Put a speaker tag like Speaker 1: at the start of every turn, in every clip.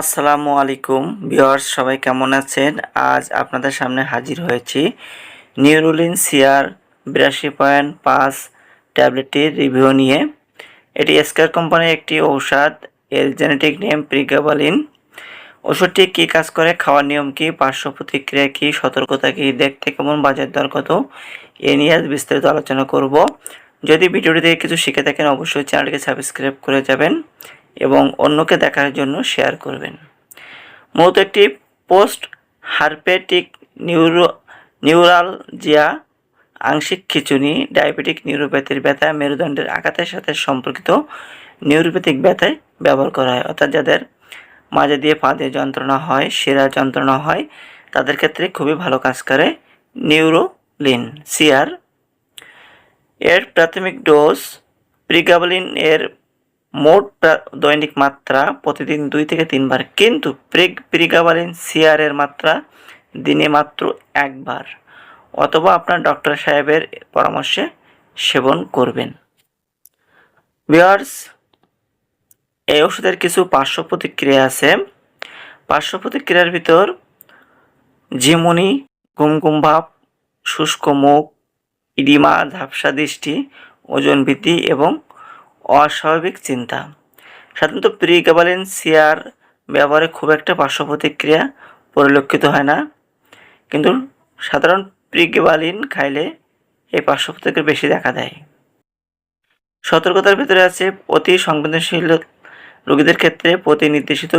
Speaker 1: আসসালামু আলাইকুম ভিউয়ার্স, সবাই কেমন আছেন? আজ আপনাদের সামনে হাজির হয়েছি নিউরোলিন সিআর বিরাশি পয়েন্ট পাঁচ ট্যাবলেটটির রিভিউ নিয়ে। এটি এসকার কোম্পানির একটি ঔষধ, এর জেনেটিক নেম প্রিগাবালিন। ওষুধটি কী কাজ করে, খাওয়ার নিয়ম কী, পার্শ্ব প্রতিক্রিয়া কী, সতর্কতা কী, দেখতে কেমন, বাজার দর কত, এ নিয়ে আজ বিস্তারিত আলোচনা করব। যদি ভিডিওটি থেকে কিছু শিখে থাকেন, অবশ্যই চ্যানেলটিকে সাবস্ক্রাইব করে যাবেন। এবং অন্যকে দেখার জন্য শেয়ার করবেন। মূলত একটি পোস্ট হারপেটিক নিউরো নিউরালজিয়া আংশিক খিচুনি ডায়াবেটিক নিউরোপ্যাথির ব্যথা, মেরুদণ্ডের আঘাতের সাথে সম্পর্কিত নিউরোপ্যাথিক ব্যথায় ব্যবহার করা হয়। অর্থাৎ যাদের মাঝে দিয়ে পা দিয়ে যন্ত্রণা হয় শিরা যন্ত্রণা হয়, তাদের ক্ষেত্রে খুবই ভালো কাজ করে নিউরোলিন সিআর এর প্রাথমিক ডোজ প্রিগাবলিন এর মোট দৈনিক মাত্রা প্রতিদিন দুই থেকে তিনবার। কিন্তু প্রেগ, প্রিগাবালিন সিআরের মাত্রা দিনে মাত্র একবার। অথবা আপনার ডক্টর সাহেবের পরামর্শে সেবন করবেন। বিয়ার্স এই ওষুধের কিছু পার্শ্ব প্রতিক্রিয়া আছে। পার্শ্ব প্রতিক্রিয়ার ভিতর ঝিমুনি ঘুম ভাব, শুষ্ক মুখ, ইডিমা, ঝাপসা দৃষ্টি, ওজন বৃদ্ধি এবং অস্বাভাবিক চিন্তা। সাধারণত প্রিগাবালিন সিয়ার ব্যবহারে খুব একটা পার্শ্ব প্রতিক্রিয়া পরিলক্ষিত হয় না। কিন্তু সাধারণ প্রিগাবালিন খাইলে এই পার্শ্ব প্রতিক্রিয়া বেশি দেখা দেয়। সতর্কতার ভিতরে আছে অতি সংবেদনশীল রোগীদের ক্ষেত্রে প্রতি নির্দেশিত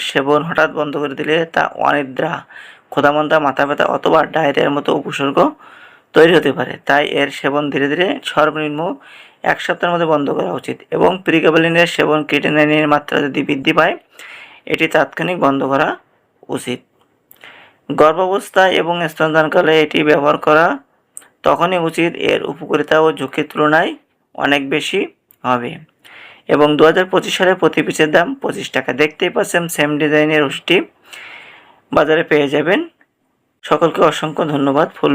Speaker 1: সেবন হঠাৎ বন্ধ করে দিলে তা অনিদ্রা, ক্ষুধামন্দা মাথা ব্যথা অথবা ডায়রিয়ার মতো উপসর্গ তৈরি হতে পারে। তাই এর সেবন ধীরে ধীরে সর্বনিম্ন এক সপ্তাহের মধ্যে বন্ধ করা উচিত এবং প্রিগাবলিনের সেবন ক্রিটেনাইনের মাত্রা যদি বৃদ্ধি পায়, এটি তাৎক্ষণিক বন্ধ করা উচিত। গর্ভাবস্থায় এবং স্তনদানকালে এটি ব্যবহার করা তখনই উচিত, এর উপকারিতা ও ঝুঁকির তুলনায় অনেক বেশি হবে। এবং দু হাজার পঁচিশ সালে প্রতি পিসের দাম পঁচিশ টাকা। দেখতেই পাচ্ছেন সেম ডিজাইনের ওষুধটি বাজারে পেয়ে যাবেন। সকলকে অসংখ্য ধন্যবাদ। ফুল